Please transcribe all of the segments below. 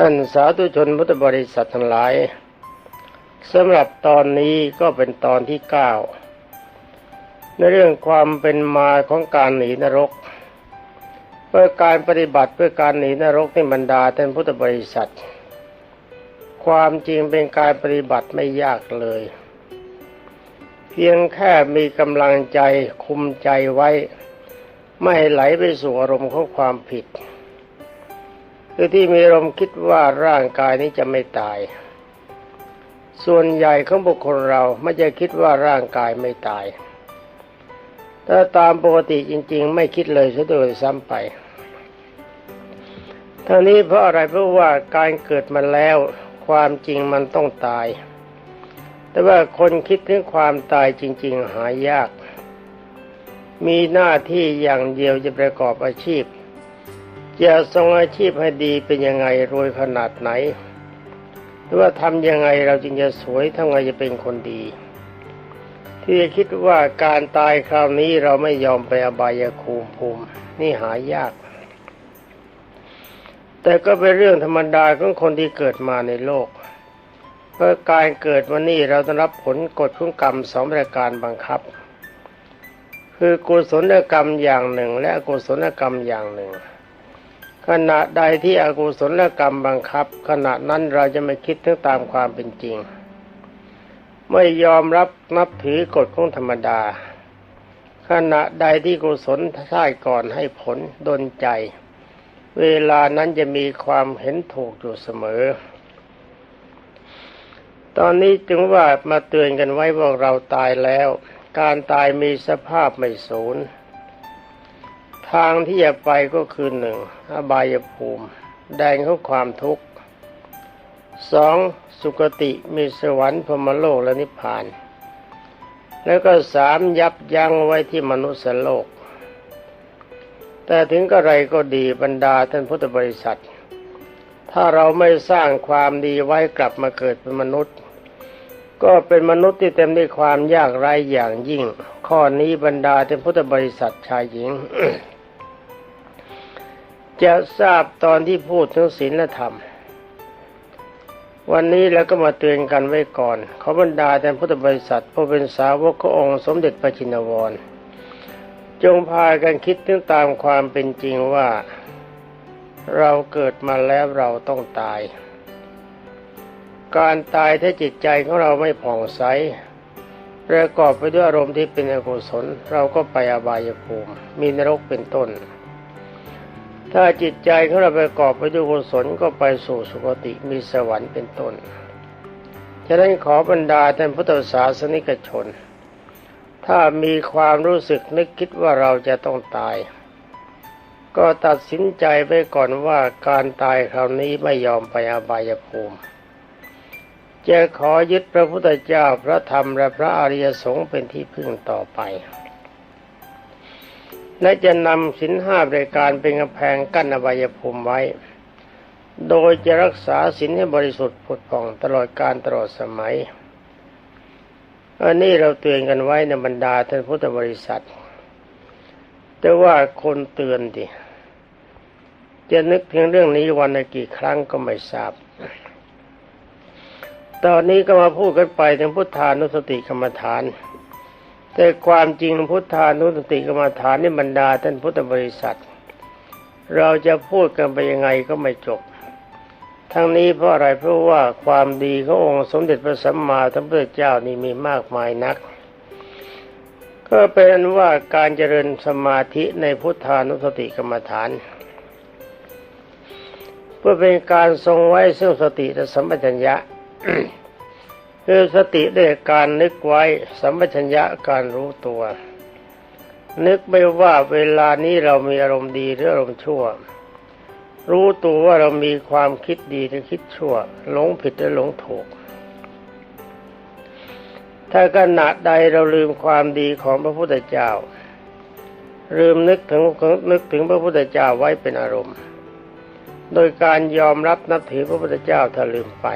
ท่านสาธุชนพุทธบริษัททั้งหลายสำหรับตอนนี้ก็เป็นตอนที่เก้าในเรื่องความเป็นมาของการหนีนรก เพื่อการปฏิบัติเพื่อการหนีนรกในบรรดาท่านพุทธบริษัท ความจริงเป็นการปฏิบัติไม่ยากเลย เพียงแค่มีกำลังใจคุมใจไว้ ไม่ไหลไปสู่อารมณ์ของความผิด คือที่มีอารมณ์คิดว่าร่างกายนี้จะไม่ตาย ส่วนใหญ่ของบุคคลเราไม่จะคิดว่าร่างกายไม่ตาย ถ้าตามปกติจริง ๆ ไม่คิดเลยซะโดยซ้ำไปทั้งนี้เพราะอะไรเพราะว่าการเกิดมาแล้วความจริงมันต้องตาย แต่ว่าคนคิดถึงความตายจริง ๆ หายาก มีหน้าที่อย่างเดียวจะประกอบอาชีพ จะทรงอาชีพให้ดีเป็นยังไงรวยขนาดไหน หรือว่าทำยังไงเราจึงจะสวยทำไงจะเป็นคนดี ที่จะคิดว่าการตายคราวนี้เราไม่ยอมไปอบายภูมิภูมินี่หายาก แต่ก็เป็นเรื่องธรรมดาของคนที่เกิดมาในโลกเพราะการเกิดวันนี้เราต้องรับผลกฎของกรรมสองประการบังคับ คือกุศลกรรมอย่างหนึ่ง และอกุศลกรรมอย่างหนึ่ง ขณะใดที่อกุศลกรรมบังคับ ขณะนั้นเราจะไม่คิดถึงตามความเป็นจริง ไม่ยอมรับนับถือกฎของธรรมดา ขณะใดที่กุศลท่ายก่อนให้ผลดนใจ เวลานั้นจะมีความเห็นถูกอยู่เสมอ ตอนนี้จึงว่ามาเตือนกันไว้ว่าเราตายแล้ว การตายมีสภาพไม่สูญ ทางที่จะไปก็คือหนึ่งอบายภูมิ แดงของความทุกข์สองสุคติมีสวรรค์พรมโลกและนิพพาน แล้วก็สามยับยั้งไว้ที่มนุษย์โลก แต่ถึงกระไรก็ดีบรรดาท่านพุทธบริษัท ถ้าเราไม่สร้างความดีไว้กลับมาเกิดเป็นมนุษย์ ก็เป็นมนุษย์ที่เต็มด้วยความยากไร้อย่างยิ่ง ข้อนี้บรรดาท่านพุทธบริษัทชายหญิง จะทราบตอนที่พูดถึงศีลธรรม วันนี้เราก็มาเตือนกันไว้ก่อน ขอบรรดาแทนพุทธบริษัทผู้เป็นสาวกขององค์สมเด็จพระจินวร จงพากันคิดถึงตามความเป็นจริงว่า เราเกิดมาแล้วเราต้องตาย การตายถ้าจิตใจของเราไม่ผ่องใสประกอบไปด้วยอารมณ์ที่เป็นอกุศล เราก็ไปอบายภูมิ มีนรกเป็นต้น ถ้าจิตใจของเราประกอบไปด้วยกุศลก็ไปสู่สุคติมีสวรรค์เป็นต้นฉะนั้นขอบรรดาท่านพุทธศาสนิกชน ถ้ามีความรู้สึกนึกคิดว่าเราจะต้องตาย ก็ตัดสินใจไปก่อนว่าการตายคราวนี้ไม่ยอมไปอบายภูมิ จะขอยึดพระพุทธเจ้าพระธรรมและพระอริยสงฆ์เป็นที่พึ่งต่อไป และจะนำสินห้าบริการเป็นกำแพงกั้นอบายภูมิไว้ โดยจะรักษาสินให้บริสุทธิ์ผุดผ่องตลอดการตลอดสมัย อันนี้เราเตือนกันไว้ในบรรดาท่านพุทธบริษัท แต่ว่าคนเตือนดิจะนึกถึงเรื่องนี้วันละกี่ครั้งก็ไม่ทราบ ตอนนี้ก็มาพูดกันไปถึงพุทธานุสติกรรมฐาน แต่ความจริงพุทธานุสติกรรมฐานนี่บรรดาท่านพุทธบริษัท เราจะพูดกันไปยังไงก็ไม่จบ ทั้งนี้เพราะอะไรเพราะว่าความดีขององค์สมเด็จพระสัมมาสัมพุทธเจ้านี่มีมากมายนัก ก็เป็นว่าการเจริญสมาธิในพุทธานุสติกรรมฐาน เพื่อเป็นการทรงไว้ซึ่งสติและสัมปชัญญะ คือสติได้การนึกไว้สัมปชัญญะการรู้ตัว นึกไม่ว่าเวลานี้เรามีอารมณ์ดีหรืออารมณ์ชั่ว รู้ตัวว่าเรามีความคิดดีหรือคิดชั่ว หลงผิดหรือหลงถูก ถ้าขณะใดเราลืมความดีของพระพุทธเจ้า ลืมนึกถึงนึกถึงพระพุทธเจ้าไว้เป็นอารมณ์ โดยการยอมรับนับถือพระพุทธเจ้าถ้าลืมไป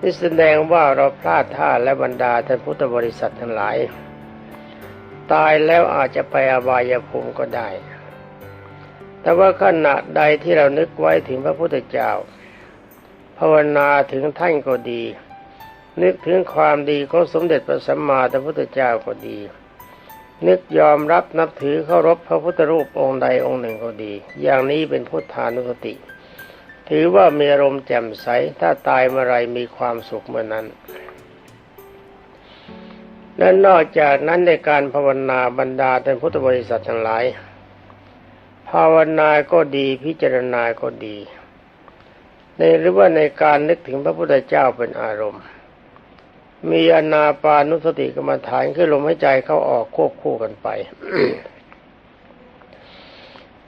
นี่แสดงว่าเราพลาดท่าและบรรดาท่านพุทธบริษัททั้งหลาย ตายแล้วอาจจะไปอบายภูมิก็ได้ แต่ว่าขณะใดที่เรานึกไว้ถึงพระพุทธเจ้า ภาวนาถึงท่านก็ดี นึกถึงความดีของสมเด็จพระสัมมาสัมพุทธเจ้าก็ดี นึกยอมรับนับถือเคารพพระพุทธรูปองค์ใดองค์หนึ่งก็ดี อย่างนี้เป็นพุทธานุสติ ถือว่ามีอารมณ์แจ่มใส ถ้าตายเมื่อไรมีความสุขเมื่อนั้นและนอกจากนั้นในการภาวนาบรรดาท่านพุทธบริษัททั้งหลาย ภาวนาก็ดีพิจารณาก็ดี ในหรือว่าในการนึกถึงพระพุทธเจ้าเป็นอารมณ์ มีอนาปานุสติกรรมฐานคือลมหายใจเข้าออกควบคู่กันไป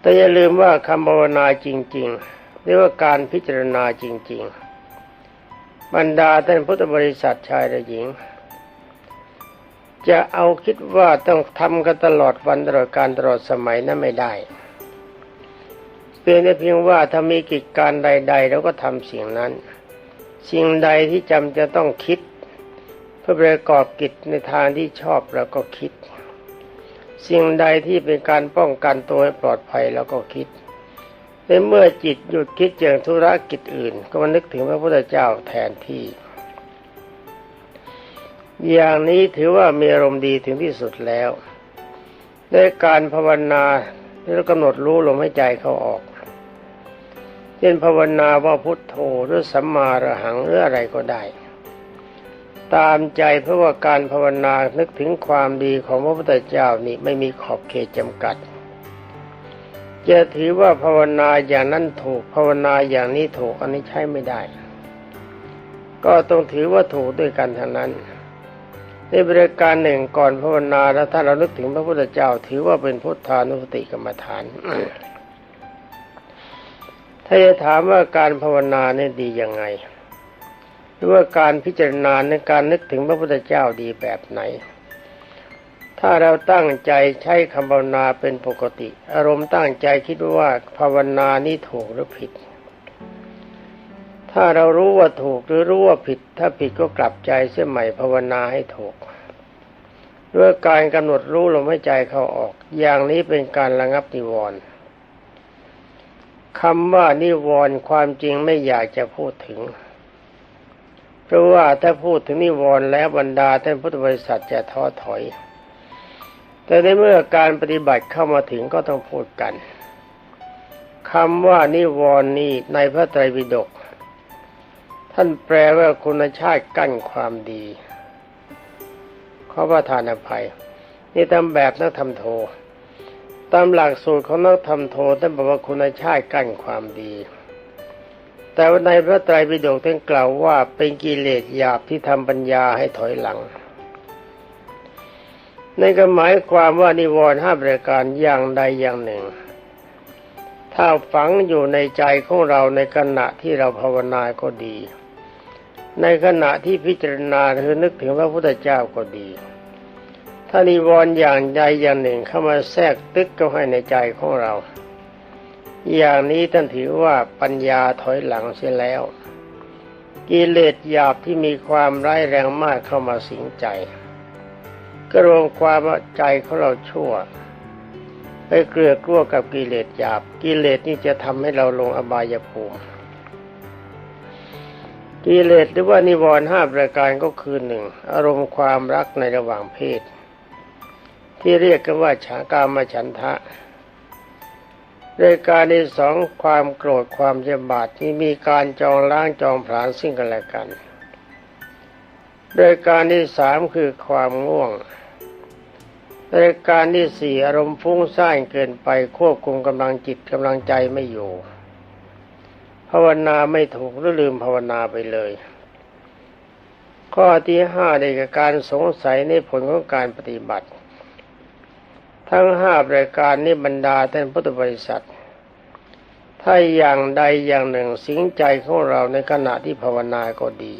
แต่อย่าลืมว่าคำภาวนาจริง ๆ เรียกว่าการพิจารณาจริง ๆ บรรดาท่านพุทธบริษัทชายและหญิง จะเอาคิดว่าต้องทำกันตลอดวันตลอดการตลอดสมัยนั้นไม่ได้เพียงแต่เพียงว่าถ้ามีกิจการใดๆเราก็ทำสิ่งนั้น สิ่งใดที่จำจะต้องคิด เพื่อประกอบกิจในทางที่ชอบเราก็คิด สิ่งใดที่เป็นการป้องกันตัวให้ปลอดภัยเราก็คิด ในเมื่อจิตหยุดคิดเรื่องธุรกิจอื่น ก็มานึกถึงพระพุทธเจ้าแทนที่ อย่างนี้ถือว่ามีอารมณ์ดีถึงที่สุดแล้วในการภาวนาที่เรากำหนดรู้ลมหายใจเขาออกเช่นภาวนาว่าพุทโธหรือสัมมาระหังหรืออะไรก็ได้ ตามใจเพราะว่าการภาวนานึกถึงความดีของพระพุทธเจ้านี่ไม่มีขอบเขตจำกัด จะถือว่าภาวนาอย่างนั้นถูกภาวนาอย่างนี้ถูกอันนี้ใช้ไม่ได้ ก็ต้องถือว่าถูกด้วยกันทั้งนั้นในบริการหนึ่งก่อนภาวนาแล้วถ้าเรานึกถึงพระพุทธเจ้า ถือว่าเป็นพุทธานุสติกรรมฐาน ถ้าจะถามว่าการภาวนาเนี่ยดียังไง หรือว่าการพิจารณาในการนึกถึงพระพุทธเจ้าดีแบบไหน ถ้าเราตั้งใจใช้คำภาวนาเป็นปกติ อารมณ์ตั้งใจคิดว่าภาวนานี้ถูกหรือผิด ถ้าเรารู้ว่าถูกหรือรู้ว่าผิด ถ้าผิดก็กลับใจเสียใหม่ภาวนาให้ถูกด้วยการกำหนดรู้ลมหายใจเข้าออก อย่างนี้เป็นการระงับนิวรณ์คำว่านิวรณ์ความจริงไม่อยากจะพูดถึง เพราะว่าถ้าพูดถึงนิวรณ์แล้วบรรดาท่านพุทธบริษัทจะท้อถอย แต่ในเมื่อการปฏิบัติเข้ามาถึงก็ต้องพูดกันคำว่านิวรณ์นี้ในพระไตรปิฎกท่านแปลว่าคุณชาติกั้นความดีขอประทานอภัย นี่ตามแบบนักธรรมโท ตามหลักสูตรของนักธรรมโทท่านบอกว่าคุณชาติกั้นความดี แต่ว่าในพระไตรปิฎกท่านกล่าวว่าเป็นกิเลสหยาบที่ทำปัญญาให้ถอยหลัง ในก็หมายความว่านิวรณ์ห้าประการอย่างใดอย่างหนึ่ง ถ้าฝังอยู่ในใจของเราในขณะที่เราภาวนาก็ดี ในขณะที่พิจารณาหรือนึกถึงพระพุทธเจ้าก็ดี ถ้านิวรณ์อย่างใดอย่างหนึ่งเข้ามาแทรกตึกเข้าให้ในใจของเรา อย่างนี้ท่านถือว่าปัญญาถอยหลังเสียแล้ว กิเลสหยาบที่มีความร้ายแรงมากเข้ามาสิงใจ ก็รวมความว่าใจของเราชั่ว ไปเกลือกลัวกับกิเลสหยาบ กิเลสนี่จะทำให้เราลงอบายภูมิกิเลสหรือว่านิวรณ์ห้าประการก็คือหนึ่งอารมณ์ความรักในระหว่างเพศ ที่เรียกกันว่าฉากามฉันทะรายการที่สองความโกรธความเจ็บบาดที่มีการจองล้างจองผลาญซึ่งกันและกัน รายการที่สามคือความง่วงรายการที่สี่อารมณ์ฟุ้งซ่านเกินไปควบคุมกำลังจิตกำลังใจไม่อยู่ ภาวนาไม่ถูกหรือลืมภาวนาไปเลย ข้อที่ห้าได้แก่การสงสัยในผลของการปฏิบัติ ทั้งห้ารายการนี้บรรดาท่านพุทธบริษัท ถ้าอย่างใดอย่างหนึ่งสิงใจของเราในขณะที่ภาวนาก็ดี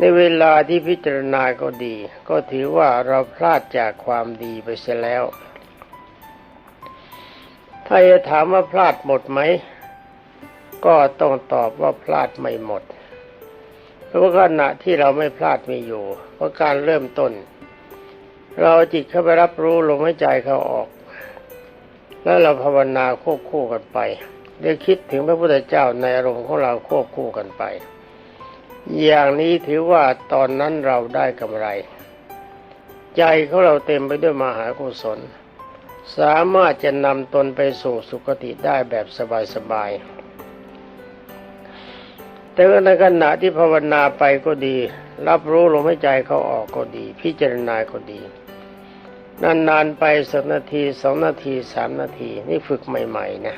ในเวลาที่พิจารณาก็ดี ก็ถือว่าเราพลาดจากความดีไปเสียแล้ว ถ้าจะถามว่าพลาดหมดไหม ก็ต้องตอบว่าพลาดไม่หมด เพราะขณะที่เราไม่พลาดมีอยู่ เพราะการเริ่มต้น เราจิตเข้าไปรับรู้ลมหายใจเข้าออก แล้วเราภาวนาควบคู่กันไปได้คิดถึงพระพุทธเจ้าในอารมณ์ของเราควบคู่กันไป อย่างนี้ถือว่าตอนนั้นเราได้กำไร ใจของเราเต็มไปด้วยมหากุศล สามารถจะนำตนไปสู่สุคติได้แบบสบายๆ แต่ในขณะที่ภาวนาไปก็ดี รับรู้ลมหายใจเขาออกก็ดี พิจารณาก็ดี นานๆไปสักนาทีสองนาทีสามนาที นี่ฝึกใหม่ ๆ นะ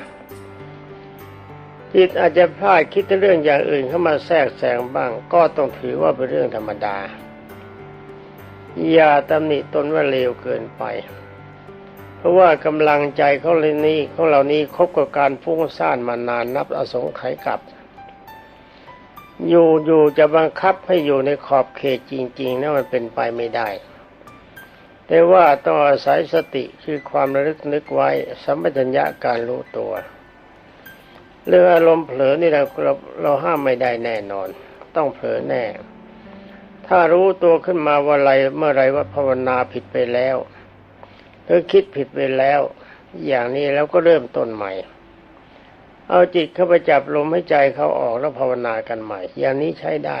จิตอาจจะพลาดคิดเรื่องอย่างอื่นเข้ามาแทรกแซงบ้าง ก็ต้องถือว่าเป็นเรื่องธรรมดา อย่าตำหนิตนว่าเลวเกินไป เพราะว่ากำลังใจของเรนี้ของเรานี้คบกับการฟุ้งซ่านมานานนับอสงไขยกลับ อยู่อยู่จะบังคับให้อยู่ในขอบเขตจริงๆนะมันเป็นไปไม่ได้แต่ว่าต้องอาศัยสติคือความระลึกนึกไว้สัมปชัญญะการรู้ตัว เรื่องอารมณ์เผลอนี่เราเราเราห้ามไม่ได้แน่นอน ต้องเผลอแน่ ถ้ารู้ตัวขึ้นมาว่าอะไรเมื่อไรว่าภาวนาผิดไปแล้วหรือคิดผิดไปแล้ว อย่างนี้แล้วก็เริ่มต้นใหม่ เอาจิตเข้าไปจับลมให้ใจเขาออกแล้วภาวนากันใหม่ อย่างนี้ใช้ได้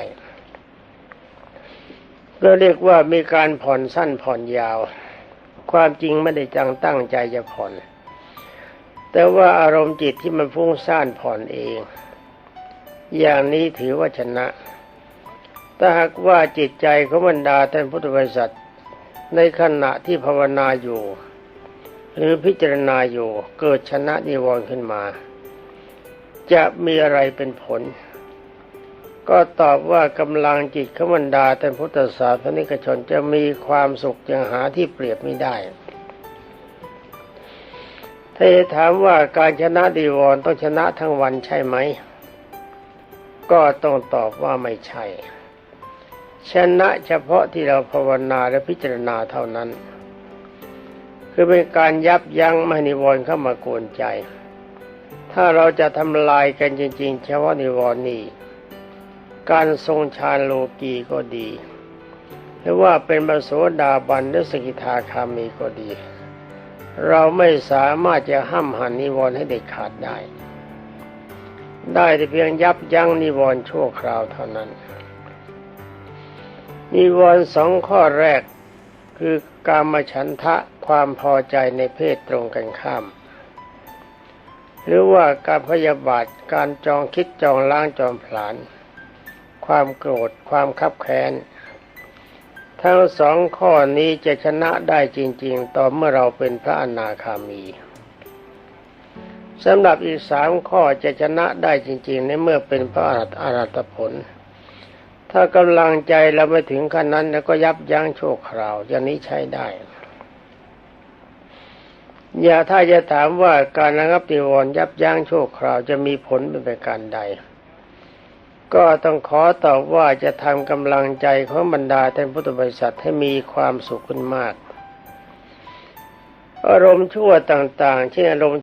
เราเรียกว่ามีการผ่อนสั้นผ่อนยาว ความจริงไม่ได้จังตั้งใจจะผ่อน แต่ว่าอารมณ์จิตที่มันฟุ้งซ่านผ่อนเอง อย่างนี้ถือว่าชนะ ถ้าหากว่าจิตใจของบรรดาท่านพุทธบริษัทในขณะที่ภาวนาอยู่ หรือพิจารณาอยู่เกิดชนะนิวรณ์ขึ้นมา จะมีอะไรเป็นผล ก็ตอบว่ากำลังจิตขบรรดาท่านพุทธศาสนิกชนจะมีความสุขอย่างหาที่เปรียบไม่ได้ ถ้าจะถามว่าการชนะดีวรณ์ต้องชนะทั้งวันใช่ไหม ก็ต้องตอบว่าไม่ใช่ ชนะเฉพาะที่เราภาวนาและพิจารณาเท่านั้น คือเป็นการยับยั้งไม่นิวรณ์เข้ามากวนใจ ถ้าเราจะทำลายกันจริงๆ เฉพาะนิวรณ์นี้การทรงฌานโลกีก็ดี หรือว่าเป็นบรโสดาบันหรือสกิทาคามีก็ดี เราไม่สามารถจะห้ามหันนิวรณ์ให้เด็ดขาดได้ ได้แต่เพียงยับยั้งนิวรณ์ชั่วคราวเท่านั้น นิวรณ์สองข้อแรกคือกามฉันทะความพอใจในเพศตรงกันข้าม หรือว่าการพยาบาทการจองคิดจองล้างจองผลาญความโกรธความคับแค้น ทั้งสองข้อนี้จะชนะได้จริง ๆ ต่อเมื่อเราเป็นพระอนาคามีสำหรับอีกสามข้อจะชนะได้จริง ๆ ในเมื่อเป็นพระอรหัตอรหัตผล ถ้ากำลังใจเราไม่ถึงขั้นนั้นแล้วก็ยับยั้งโชั่วคราวอย่างนี้ใช้ได้ อย่าถ้าจะถามว่าการระงับนิวรณ์ยับยั้งโชั่วคราวจะมีผลเป็นประการใด ก็ต้องขอตอบว่าจะทำกำลังใจของบรรดาท่านพุทธบริษัทให้มีความสุขขึ้นมาก อารมณ์ชั่วต่างๆ เช่นอารมณ์